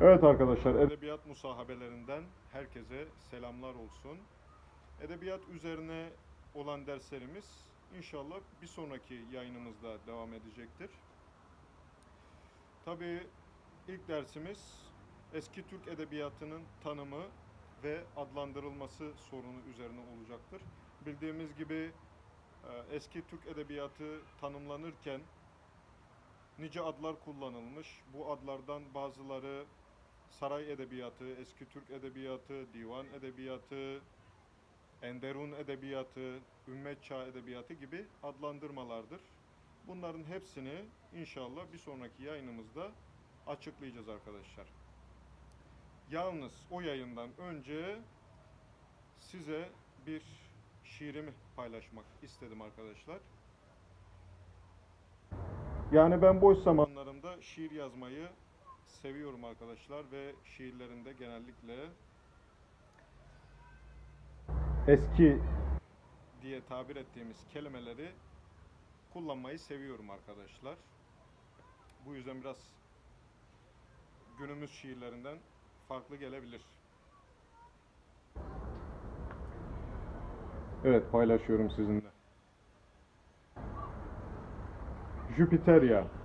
Evet arkadaşlar, edebiyat musahabelerinden herkese selamlar olsun. Edebiyat üzerine olan derslerimiz inşallah bir sonraki yayınımızda devam edecektir. Tabii ilk dersimiz eski Türk edebiyatının tanımı ve adlandırılması sorunu üzerine olacaktır. Bildiğimiz gibi e, eski Türk edebiyatı tanımlanırken nice adlar kullanılmış. Bu adlardan bazıları saray edebiyatı, eski Türk edebiyatı, divan edebiyatı, enderun edebiyatı, ümmet çağ edebiyatı gibi adlandırmalardır. Bunların hepsini inşallah bir sonraki yayınımızda açıklayacağız arkadaşlar. Yalnız o yayından önce size bir şiirimi paylaşmak istedim arkadaşlar. Yani ben boş zamanlarımda şiir yazmayı seviyorum arkadaşlar ve şiirlerimde genellikle eski diye tabir ettiğimiz kelimeleri kullanmayı seviyorum arkadaşlar. Bu yüzden biraz günümüz şiirlerinden farklı gelebilir. Evet paylaşıyorum sizinle. Jüpiterya.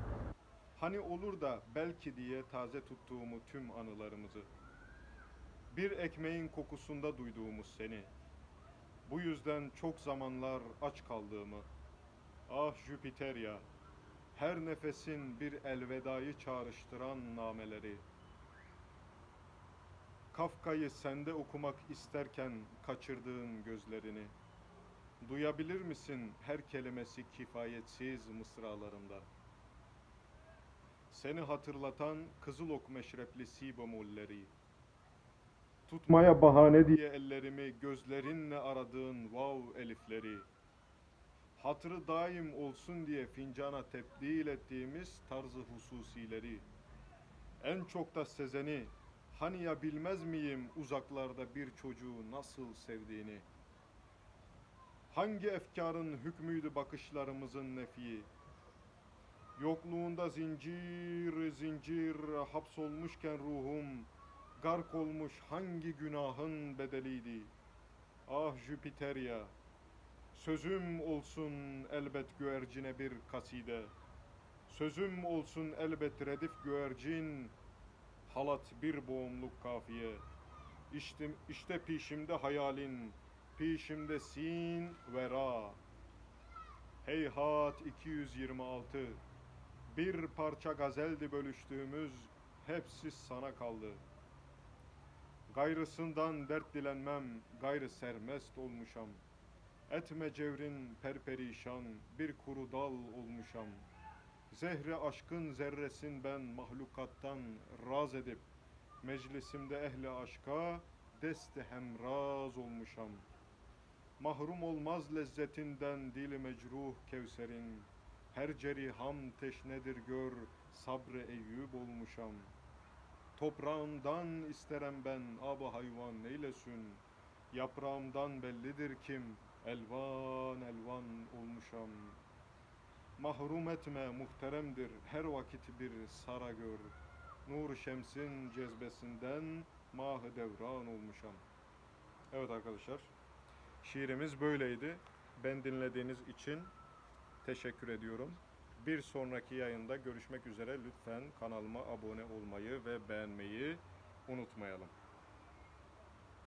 Hani olur da belki diye taze tuttuğumu tüm anılarımızı. Bir ekmeğin kokusunda duyduğumuz seni. Bu yüzden çok zamanlar aç kaldığımı. Ah Jüpiterya. Her nefesin bir elvedayı çağrıştıran nameleri. Kafka'yı sende okumak isterken kaçırdığın gözlerini. Duyabilir misin her kelimesi kifayetsiz mısralarında? Seni hatırlatan kızıl ok meşrepli sibamulleri. Tutmaya bahane diye ellerimi gözlerinle aradığın vav elifleri. Hatırı daim olsun diye fincana tebdil ettiğimiz tarzı hususileri. En çok da Sezen'i, hani ya bilmez miyim uzaklarda bir çocuğu nasıl sevdiğini. Hangi efkarın hükmüydü bakışlarımızın nefi? Yokluğunda zincir zincir hapsolmuşken ruhum gark olmuş hangi günahın bedeliydi? Ah Jüpiterya, sözüm olsun elbet güvercine bir kaside. Sözüm olsun elbet redif güvercin, halat bir boğumluk kafiye. İşte, işte pişimde hayalin, pişimde sin ve ra. Heyhat 226 Bir parça gazeldi bölüştüğümüz Hepsi sana kaldı. Gayrısından dert dilenmem Gayrı sermest olmuşam. Etme cevrin perperişan Bir kuru dal olmuşam. Zehre aşkın zerresin ben Mahlukattan raz edip Meclisimde ehli aşka Desti hemraz olmuşam. Mahrum olmaz lezzetinden dili mecruh Kevser'in. Her ceriham teşnedir gör, sabrı Eyüp olmuşam. Toprağımdan isterem ben, abı hayvan neylesin. Yaprağımdan bellidir kim, elvan elvan olmuşam. Mahrum etme muhteremdir, her vakit bir sara gör. Nur şemsin cezbesinden mah devran olmuşam. Evet arkadaşlar. Şiirimiz böyleydi. Ben dinlediğiniz için teşekkür ediyorum. Bir sonraki yayında görüşmek üzere. Lütfen kanalıma abone olmayı ve beğenmeyi unutmayalım.